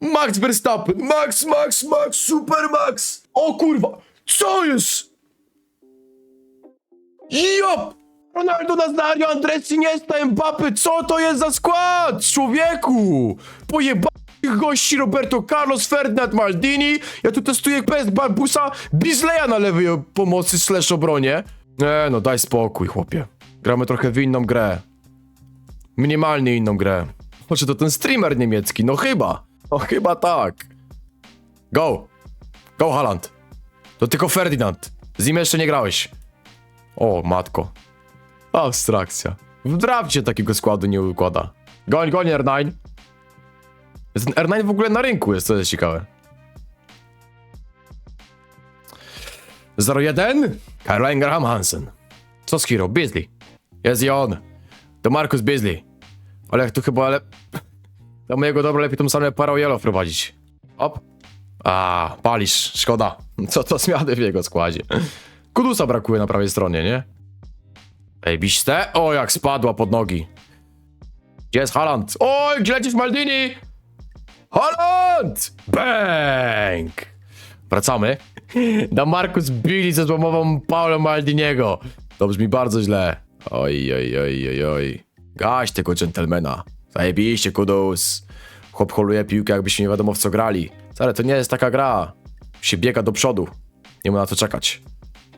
Max Verstappen! Max, Max, Max, Super Max! O kurwa! Co jest? Jop! Ronaldo Nazario, Andres Iniesta, Mbappe, co to jest za skład? Człowieku! Pojebanych gości Roberto Carlos, Ferdinand Maldini. Ja tu testuję PS Barbusa, Bizleya na lewej pomocy slash obronie. Nie no, daj spokój, chłopie. Gramy trochę w inną grę. Minimalnie inną grę. Może to ten streamer niemiecki? No chyba. No chyba tak. Go. Go, Haaland. To tylko Ferdinand. Z nim jeszcze nie grałeś. O, matko. Abstrakcja. W drafcie takiego składu nie układa. Goń, goń R9. Ten R9 w ogóle na rynku jest, co jest ciekawe. 01 Caroline Graham Hansen. Co z Hero? Beasley. Jest i on. To Marcus Beasley. Ale jak tu chyba, ale... Do mojego dobra lepiej tą samą parojelo wprowadzić. Op. A, palisz. Szkoda. Co to zmiany w jego składzie. Kudusa brakuje na prawej stronie, nie? Ej, biście? O, jak spadła pod nogi. Gdzie jest Haaland? Oj, gdzie lecisz Maldini? Haaland! Bang! Wracamy. Na Marcus Billy ze złamową Paulo Maldiniego. To brzmi bardzo źle. Oj, oj, oj, oj, oj. Gaś tego dżentelmena. Zajebiście, kudus. Chłop holuje piłkę, jakbyśmy nie wiadomo w co grali. Ale to nie jest taka gra. Się biega do przodu. Nie ma na to czekać.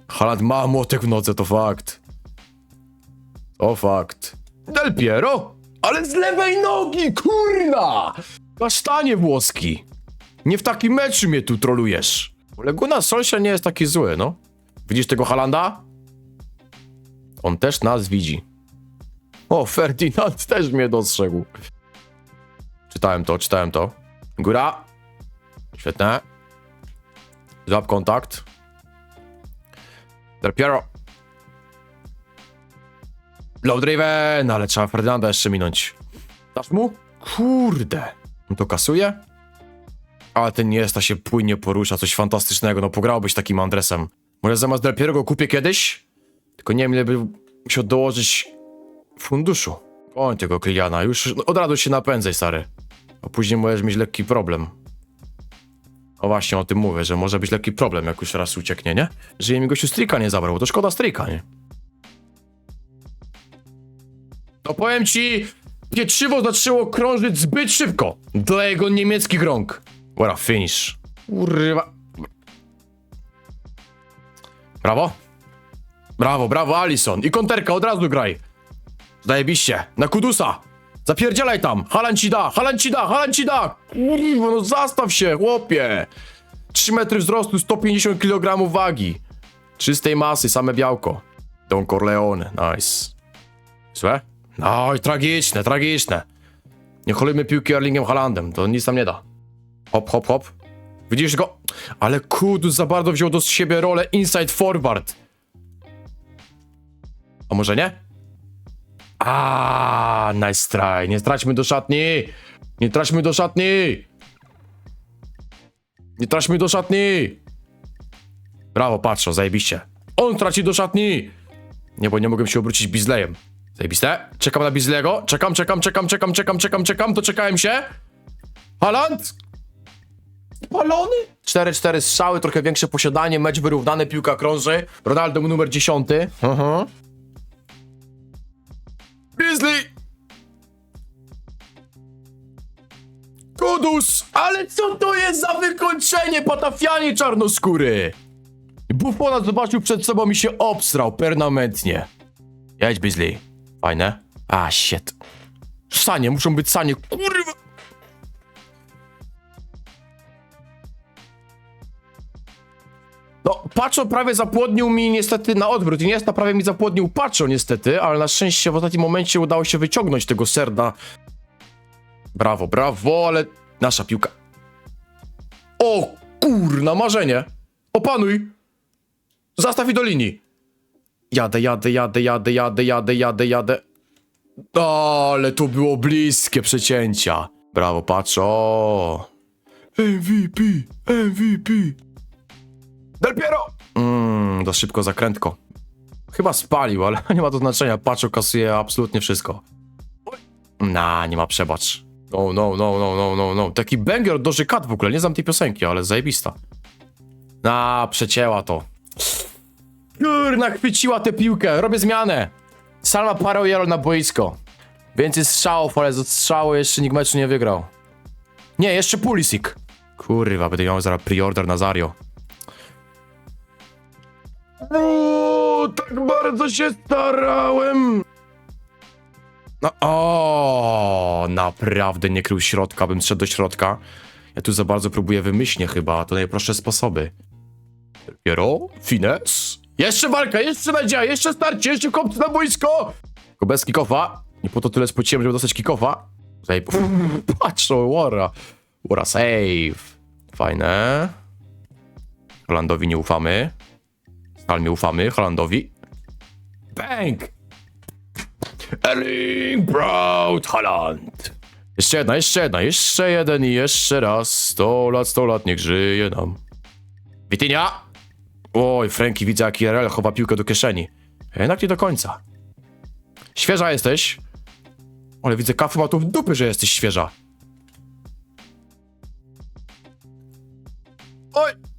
Haaland ma młotek w nodze, to fakt. To fakt. Del Piero? Ale z lewej nogi, kurna! Kasztanie włoski. Nie w takim meczu mnie tu trolujesz. Leguna Solskjaer nie jest taki zły, no. Widzisz tego Halanda? On też nas widzi. O, Ferdinand też mnie dostrzegł. Czytałem to, czytałem to. Góra. Świetne. Złap kontakt. Del Piero. Low Driven, ale trzeba Ferdynanda jeszcze minąć. Dasz mu? Kurde. No to kasuje? Ale ten Niesta się płynnie porusza, coś fantastycznego. No pograłbyś takim Andresem. Może zamiast Del Piero go kupię kiedyś? Tylko nie wiem, ile by musiał dołożyć funduszu. Koń tego Kliana, już od razu się napędzaj, stary. A później możesz mieć lekki problem. O właśnie o tym mówię, że może być lekki problem, jak już raz ucieknie, nie? Że mi gościu strika nie zabrał, to szkoda strika, nie? To powiem ci, pieczywo zaczęło krążyć zbyt szybko dla jego niemieckich rąk. What a finish. Kurwa. Brawo. Brawo, brawo, Alison. I konterka, od razu graj. Zajebiście. Na Kudusa. Zapierdzielaj tam. Halan ci da, Halan ci da, Halan ci da. Kurwa, no zastaw się, chłopie. 3 metry wzrostu, 150 kg wagi. Czystej masy, same białko. Don Corleone, nice. Złe? No i tragiczne, tragiczne. Nie cholujmy piłki Erlingiem Halandem, to nic tam nie da. Hop, hop, hop. Widzisz go? Ale Kudus za bardzo wziął do siebie rolę inside forward. A może nie? A, nice try. Nie traćmy do szatni. Nie traćmy do szatni. Nie traćmy do szatni. Brawo, patrzą, zajebiście. On traci do szatni. Nie, bo nie mogłem się obrócić Bizleyem. Zajebiste. Czekam na Bizlego. Czekam, czekam, czekam, czekam, czekam, czekam, czekam. Doczekałem się. Haland? Palony? 4-4 strzały, trochę większe posiadanie, mecz wyrównany, piłka krąży. Ronaldo numer 10. Aha. Beasley! Kudus! Ale co to jest za wykończenie, patafianie czarnoskóry? Buffona zobaczył przed sobą i się obsrał permanentnie. Jedź, Beasley. Fajne. A, shit. Sanie, muszą być sanie, kurwa! No, Pacho prawie zapłodnił mi niestety na odwrót. Iniesta prawie mi zapłodnił Pacho niestety, ale na szczęście w ostatnim momencie udało się wyciągnąć tego serda. Brawo, brawo, ale nasza piłka. O kurna, marzenie. Opanuj. Zastaw i do linii. Jadę, jadę, jadę, jadę, jadę, jadę, jadę, jadę. Ale to było bliskie przecięcia. Brawo, Pacho. MVP, MVP. Del Piero! Mmm, to szybko zakrętko. Chyba spalił, ale nie ma to znaczenia. Patrz, kasuje absolutnie wszystko. Na, nie ma przebacz. No, no, no, no, no, no, no. Taki banger od Cat w ogóle, nie znam tej piosenki, ale zajebista. Na, przecięła to. Kurna, chwyciła tę piłkę, robię zmianę. Salma Parojero na boisko. Więcej strzałów, ale z odstrzału jeszcze nikt meczu nie wygrał. Nie, jeszcze Pulisic. Kurwa, będę miał zaraz preorder na Zario. O, tak bardzo się starałem. No, o, naprawdę nie krył środka, bym szedł do środka. Ja tu za bardzo próbuję wymyślnie chyba, to najprostsze sposoby. Dopiero, fines. Jeszcze walka, jeszcze nadzieja, jeszcze starcie, jeszcze kopcy na boisko! Tylko bez kickofa. Nie po to tyle spociłem, żeby dostać kickofa. Zajeb... Patrz, Wara. Wara save. Fajne. Holandowi nie ufamy. Halmie ufamy, Holandowi. Bang! Erling Braut Haaland. Jeszcze jedna, jeszcze jedna, jeszcze jeden i jeszcze raz. 100 lat, 100 lat, niech żyje nam. Witynia! Oj, Franki, widzę jak IRL chowa piłkę do kieszeni. Jednak nie do końca. Świeża jesteś. Ale widzę, kafu ma tu w dupy, że jesteś świeża. Oj!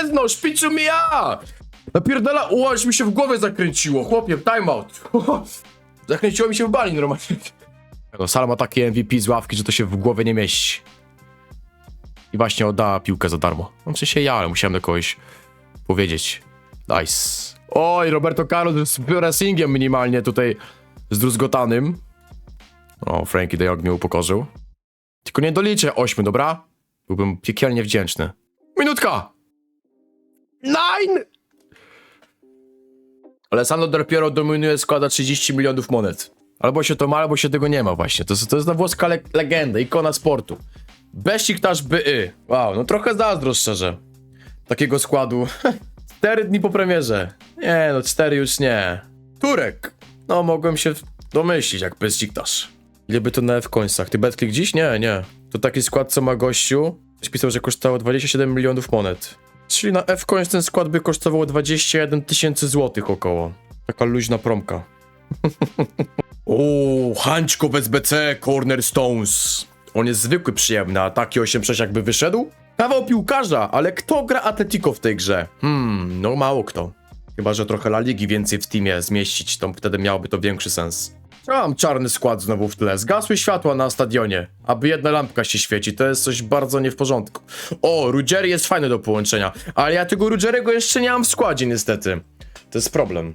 Gniezno, szpiczu mi ja! Napierdala, o, aż mi się w głowie zakręciło, chłopie, timeout. Zakręciło mi się w bali normalnie. No, Sala ma takie MVP z ławki, że to się w głowie nie mieści. I właśnie oddała piłkę za darmo. No, w sensie ja, ale musiałem do kogoś powiedzieć. Nice. Oj, Roberto Carlos z pressingiem minimalnie tutaj zdruzgotanym. O, Frankie de Jong mnie upokorzył. Tylko nie doliczę ośmiu, dobra? Byłbym piekielnie wdzięczny. Minutka! Nine! Alessandro Del Piero dominuje, składa 30 milionów monet. Albo się to ma, albo się tego nie ma właśnie. To, to jest na włoska le legenda, ikona sportu. Besiktasz by y. Wow, no trochę zazdro szczerze. Takiego składu. Cztery dni po premierze. Nie, no cztery już nie. Turek. No, mogłem się domyślić, jak Besiktasz. Ile by to na F-końcach? Ty betklik dziś? Nie, nie. To taki skład, co ma gościu. Ktoś pisał, że kosztowało 27 milionów monet. Czyli na F-końc ten skład by kosztował 21 tysięcy złotych około. Taka luźna promka. O, Hańczko w SBC, Cornerstones. On jest zwykły przyjemny, a taki 8-6 jakby wyszedł? Kawał piłkarza, ale kto gra Atletico w tej grze? Hmm, no mało kto. Chyba, że trochę La Ligi więcej w teamie zmieścić, to wtedy miałoby to większy sens. Mam czarny skład znowu w tle. Zgasły światła na stadionie. Aby jedna lampka się świeci, to jest coś bardzo nie w porządku. O, Ruggeri jest fajny do połączenia, ale ja tego Ruggeriego jeszcze nie mam w składzie niestety. To jest problem.